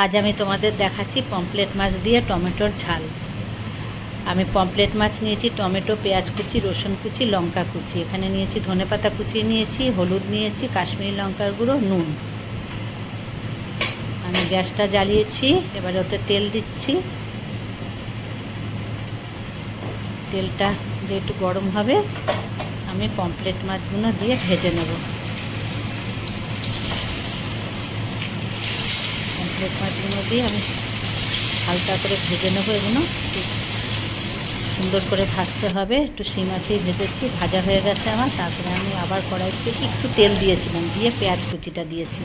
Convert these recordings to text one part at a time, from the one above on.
আজ আমি তোমাদের দেখাচ্ছি পমপ্লেট মাছ দিয়ে টমেটোর ঝাল। আমি পমপ্লেট মাছ নিয়েছি, টমেটো, পেঁয়াজ কুচি, রসুন কুচি, লঙ্কা কুচি। এখানে নিয়েছি ধনেপাতা কুচি নিয়েছি, হলুদ নিয়েছি, কাশ্মীরি লঙ্কার গুঁড়ো, নুন। আমি গ্যাসটা জ্বালিয়েছি, এবারে ওতে তেল দিচ্ছি। তেলটা একটু গরম হবে। আমি পমপ্লেট মাছগুলো দিয়ে ভেজে নেব। মাছগুলো দিয়ে আমি হালকা করে ভেজে নেব এগুলো। সুন্দর করে ভাজতে হবে। একটু সিম আছেই ভেজেছি, ভাজা হয়ে গেছে আমার। তারপরে আমি আবার কড়াইতে একটু তেল দিয়েছিলাম, দিয়ে পেঁয়াজ কুচিটা দিয়েছি।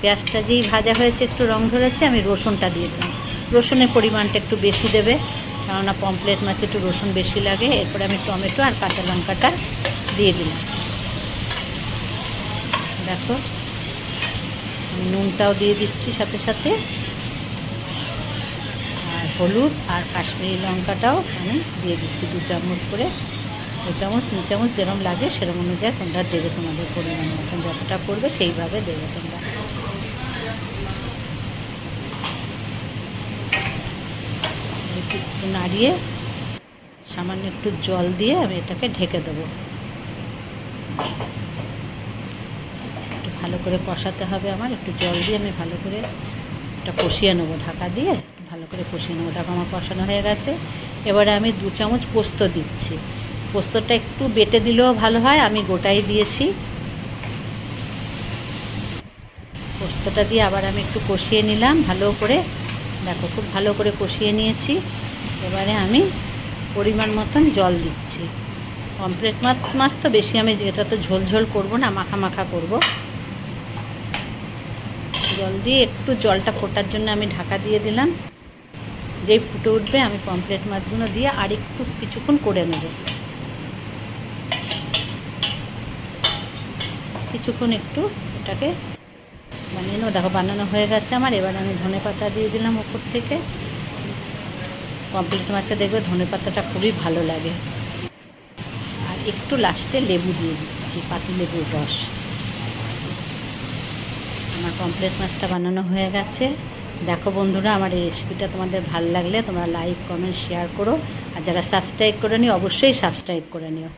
পেঁয়াজটা যেই ভাজা হয়েছে, একটু রং ধরেছে, আমি রসুনটা দিয়ে দিলাম। রসুনের পরিমাণটা একটু বেশি দেবে, কেননা পমপ্লেট মাছে একটু রসুন বেশি লাগে। এরপরে আমি টমেটো আর কাঁচা লঙ্কাটা দিয়ে দিলাম। দেখো নুনটাও দিয়ে দিচ্ছি সাথে সাথে। আর হলুদ আর কাশ্মীরি লঙ্কাটাও আমি দিয়ে দিচ্ছি দু চামচ করে। দু চামচ, তিন চামচ যেরকম লাগে সেরকম অনুযায়ী তোমরা দেবে তোমাদের পরিমাণ মতন। যতটা করবে সেইভাবে দেবে তোমরা। একটু নাড়িয়ে সামান্য একটু জল দিয়ে আমি এটাকে ঢেকে দেবো। ভালো করে কষাতে হবে আমার, একটু জল দিয়ে আমি ভালো করে এটা কষিয়ে নেব, ঢাকা দিয়ে ভালো করে কষিয়ে নেব। ঢাকা আমার কষানো হয়ে গেছে। এবারে আমি দু চামচ পোস্ত দিচ্ছি। পোস্তটা একটু বেটে দিলেও ভালো হয়, আমি গোটাই দিয়েছি। পোস্তটা দিয়ে আবার আমি একটু কষিয়ে নিলাম, ভালো করে। দেখো খুব ভালো করে কষিয়ে নিয়েছি। এবারে আমি পরিমাণ মতন জল দিচ্ছি। কমপ্লেট মাছ মাছ তো বেশি আমি, এটা তো ঝোল ঝোল করব না, মাখা মাখা করব। জল দিয়ে একটু জলটা ফোটার জন্য আমি ঢাকা দিয়ে দিলাম। যেই ফুটে উঠবে আমি পমপ্লেট মাছগুলো দিয়ে আর একটু কিছুক্ষণ করে নেব। কিছুক্ষণ একটু এটাকে বানিয়ে নেব দেখো বানানো হয়ে গেছে আমার। এবার আমি ধনে পাতা দিয়ে দিলাম ওপর থেকে। পমপ্লেট মাছে দেখবে ধনে পাতাটা খুবই ভালো লাগে। আর একটু লাস্টে লেবু দিয়ে দিচ্ছি পাতি লেবুর রস। আমার পমপ্লেট মাছটা বানানো হয়ে গেছে। দেখো বন্ধুরা, আমার এই রেসিপিটা তোমাদের ভালো লাগলে তোমরা লাইক কমেন্ট শেয়ার করো। আর যারা সাবস্ক্রাইব করে নিও অবশ্যই সাবস্ক্রাইব করে নিও।